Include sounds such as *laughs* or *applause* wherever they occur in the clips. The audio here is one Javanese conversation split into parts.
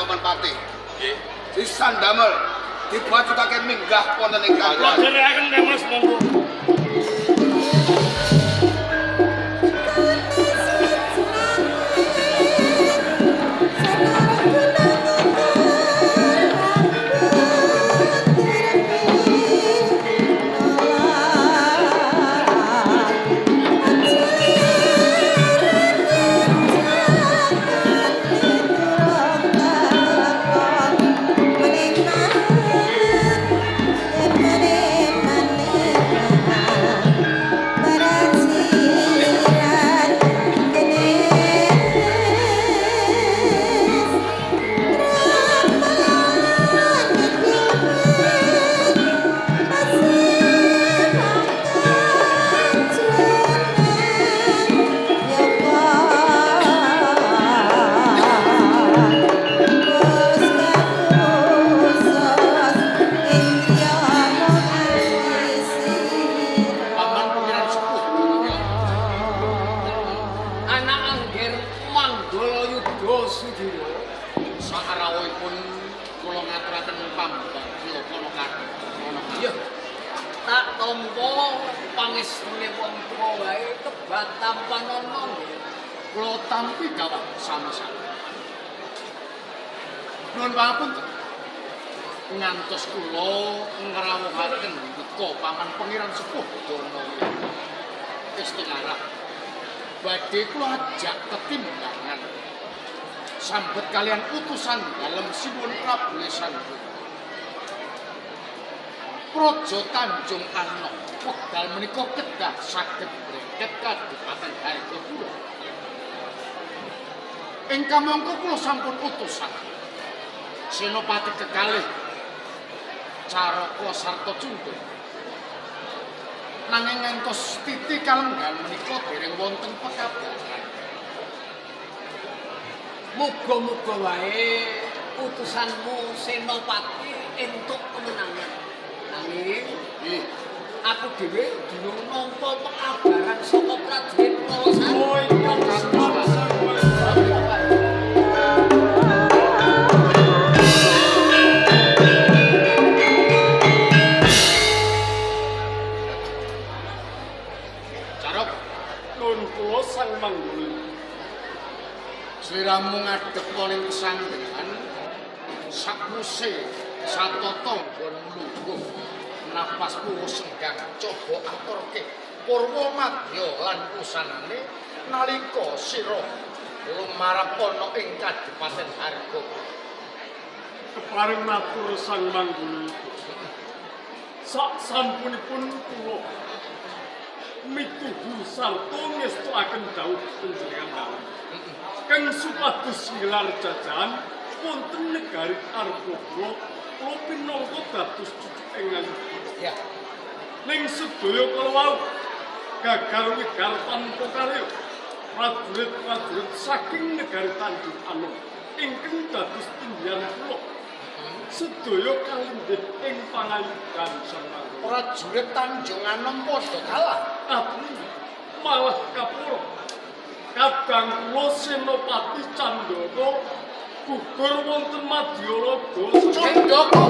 Paman Pati. Nggih. Sisan damel dibuat sakake minggah wonten ing kampung. Dereken Mas Monggo. Tuwa wae kebat tampan ana Kula tampi gawah sami-sami. Nuwun pangapunten. Ngantos kula ngrawuhaken duka paman pengiran sepuh Dono. Istinarah. Badhe kula ajak ketimbangan. Sambet kalian utusan dalam Sinuwun Prabu Lesan. Praja Tanjung Arno wekdal menika kedah saged breket kadipaten Hargapura. Ingkang mongko kula sampun utusan. Senopati kekalih Caraka sarta Cundul. Nanging ngantos titi kalenggan menika dereng wonten pekabaran. muga-muga wae utusanmu senopati entuk kemenangan Nggih, aku dhewe durung nampa pekabaran saka prajurit Kalasan coba aturke purwa madya lan usanane nalika sira lumarap ana ing kadipaten harga Keparing matur sang manggul. Sak sampunipun kula mituhu sarta ngestuaken dawuh panjenengan dawuh. Kang supados ngelar jajan wonten negari Argopuro kula pinangka dados cucu engang. ya Ning sedaya kala wau gagal wigar tanpa karya prajurit-prajurit saking negari Tanjung Anom ingkang dados tindhian kula sedaya kalindih ing pangayudan sang prajurit Tanjung Anom padha kalah. Tapi malah kapura. Kadang kula senopati Candaka gugur wonten Madyalaga Candaka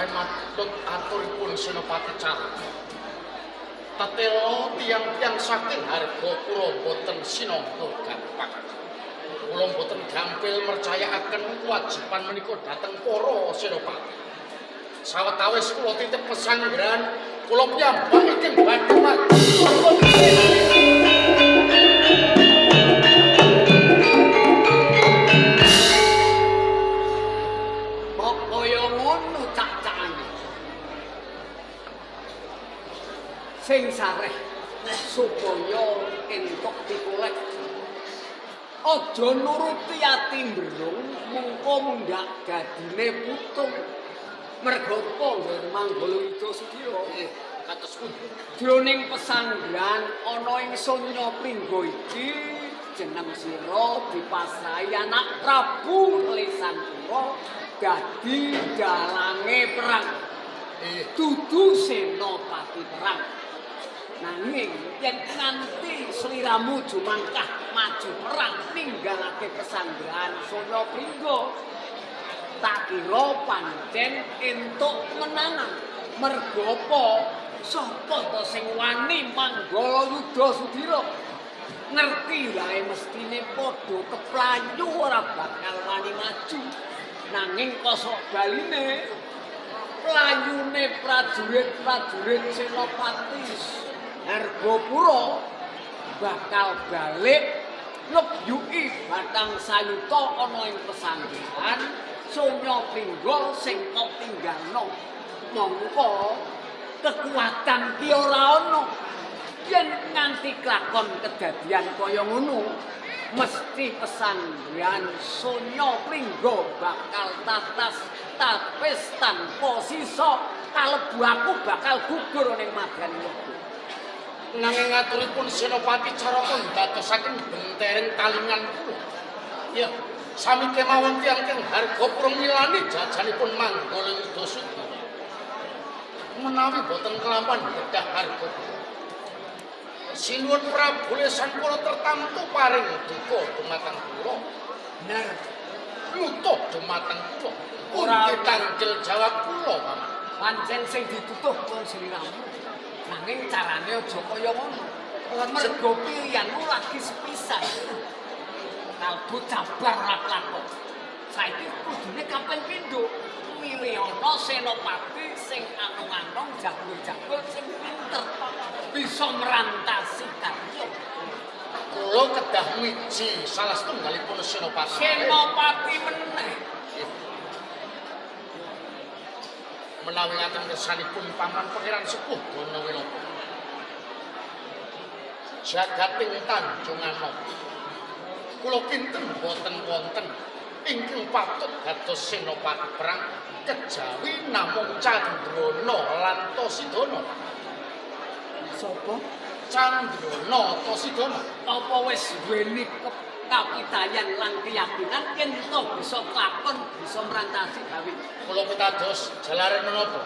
Menawi matut aturipun Senopati Caraka. Tetelo tiang-tiang saking harga kula boten sinampa gampang. Kula boten gampil mercayakaken kewajiban menika dhateng para senopati. Sawetawis kula titip pesanggrahan kula piyambak ingkang badhe sareh supaya entuk dikolek aja nuruti ati mbrung mungko mundak gadine putung mergo panggon manggala ida sudira Kados pundi? jroning pesanggrahan ana ing sonya pringgo iki jeneng sira dipasrahi anak Prabu Lesantara dadi dalange perang. Eh, Dudu senopati perang. Nanging yen nganti sliramu jumangkah maju perang ninggalake pesanggrahan Sonya Pringgo, tak kira pancen entuk menangan. Mergo apa? Sapa to sing wani manggala yuda Sudira? Ngerti wae mestine padha keplayu ora bakal wani maju. Nanging kosok baline playune prajurit-prajurit Senopati Hargapura bakal balik nebyuki batang sayuta ana ing pesanggrahan Sonya Pringgo sing ketinggalno. Mongko kekuatan ki ora ana. Yen nganti klakon kedadian kaya ngono, mesti pesanggrahan Sonya Pringgo bakal tatas tapis tanpa sisa kalebu aku bakal gugur ning madan iki. Nanging ngaturipun Senopati Caraka ndadosaken bentering talingan kula. Ya, sami kemawon tiyang kang Hargapura milani jajanipun Manggala Yuda Sudira. Menawi boten kelampahan kedah Hargapura. Sinuwun Prabu Lesan kula tertamtu paring duka dumateng kula. Bener. Lutuh dumateng kula. Ora- tanggel jawab kula, Paman. pancen sing ditutuh kon sliramu. Nanging carane aja kaya ngono. Mergo pilihanmu lagi sepisan. Kalbu cabar ora kelakon. Saiki kudune kaping pindho. Milih ana senopati sing anung-anung jago-jago sing pinter. Bisa merantasi karya. Kula kedah miji salah setunggalipun Senopati. Senopati meneh. Menawi ngaten kersanipun paman pangeran sepuh Dono Winata. Jagating Tanjungan Napa. Kula kinten boten wonten ingkang patut dados senopati perang kejawi namung Candrana lan Tosidana. Sopo? Candrana Tosidana. apa wis duweni kapitayan lan keyakinan yen to bisa kelakon bisa merantasi gawe Kula pitados jalare menapa?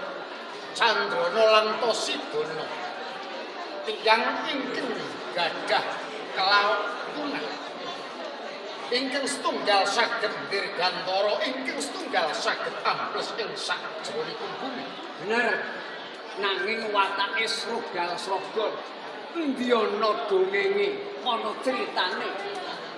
Candrana lan Tosidana. Tiyang ingkang gadah kelautunan. Ingkang setunggal saged dirgantara, ingkang setunggal saged ambles ing sakjeronipun bumi. bener nanging watake srogal srogol endi ana dongenge ana critane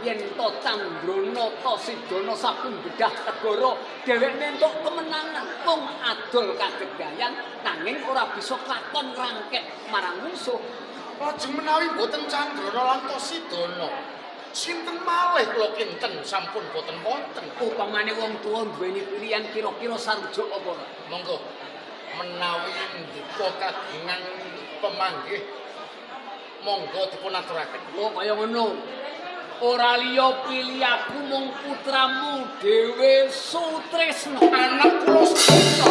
yen to Candrana to Sidana saben bedah negara dheweke entuk kemenangan wong adol kagedayan nanging ora bisa kelakon rangket marang musuh Lajeng menawi boten Candrana lan Tosidana, sinten malih kula kinten sampun boten wonten. upamane wong tuwa duweni pilihan kira-kira sarujuk apa ora? Monggo menawi ndika kagungan pemanggih monggo dipun aturaken. Oh kaya ngono. Ora liya pilih aku mung putramu dhewe Sutresna. Anak sedaya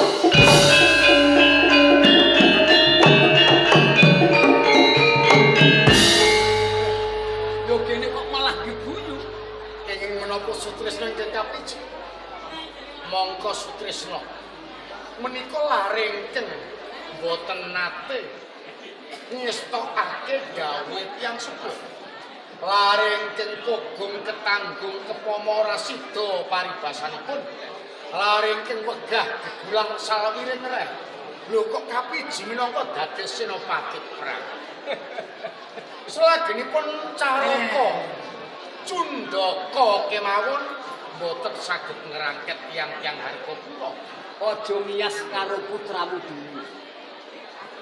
Yo kene kok malah geguyu. kenging menapa Sutresna ingkang kapiji. Mongko Sutresna menika laringken boten nate ngestokake gawe tiyang sepuh. Laringken kugum ketanggung kepamora sida paribasanipun. Laringken wegah gegulang salwiring reh. Lho kok kapiji minangka dados senopati perang. *laughs* Selagengipun caraka Cundaka kemawon boten saged ngerangket tiang-tiang Hargapura. Aja miyas karo putramu dhewe.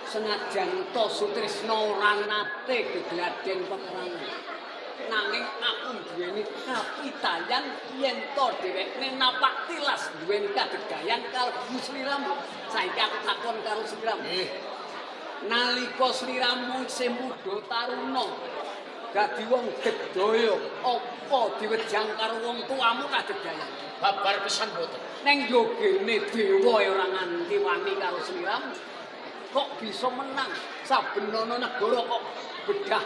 Senajan to Sutresna ora nate gegladen peperangan. Nanging aku duweni kapitayan yen to dheweke napak tilas duweni kadegayan kalbu sliramu. Saiki aku takon karo sliramu. Eh, nalika sliramu isih muda taruna dadi wong gedaya apa diwejang karo wong tuamu kadedayan babar pisan boten. ning yogene dewa ora nganti wani karo sliramu kok bisa menang saben ana negara kok bedah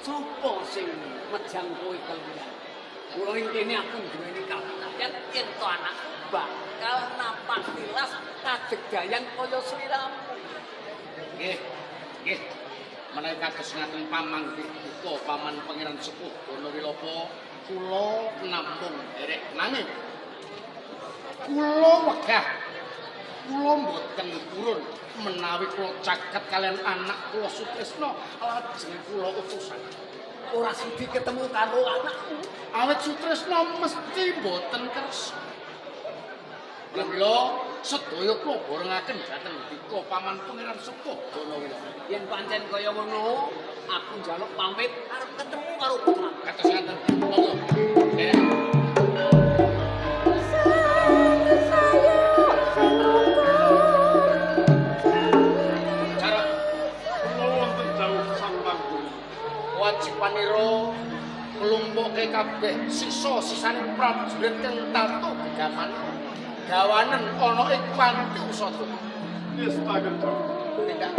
sapa sing mejang kowe keluar kula ing kene aku duweni kesaksian yen to anakku bakal napak tilas kadegdayan kaya sliramu. Nggih. Nggih. Menawi kados ngaten pamanggi uga paman pangeran sepuh Dono Wilopo kula namung derek nanging kula wegah kula mboten purun menawi kula caket kalian anak kula Sutresna lajeng kula utusan. Ora sudi ketemu karo anakku. awet Sutresna mesti mboten kersa Pramila sedaya kula borengaken dhateng dika paman pangeran sepuh Wilopo Yen pancen kaya ngono, aku njaluk pamit arep ketemu karo putra. kados ngaten? Monggo nglumpukke kabeh sisa-sisane prajurit kang tatu gegaman gawanen ana ing panti usada Yes, Pagen Dawuh. tindak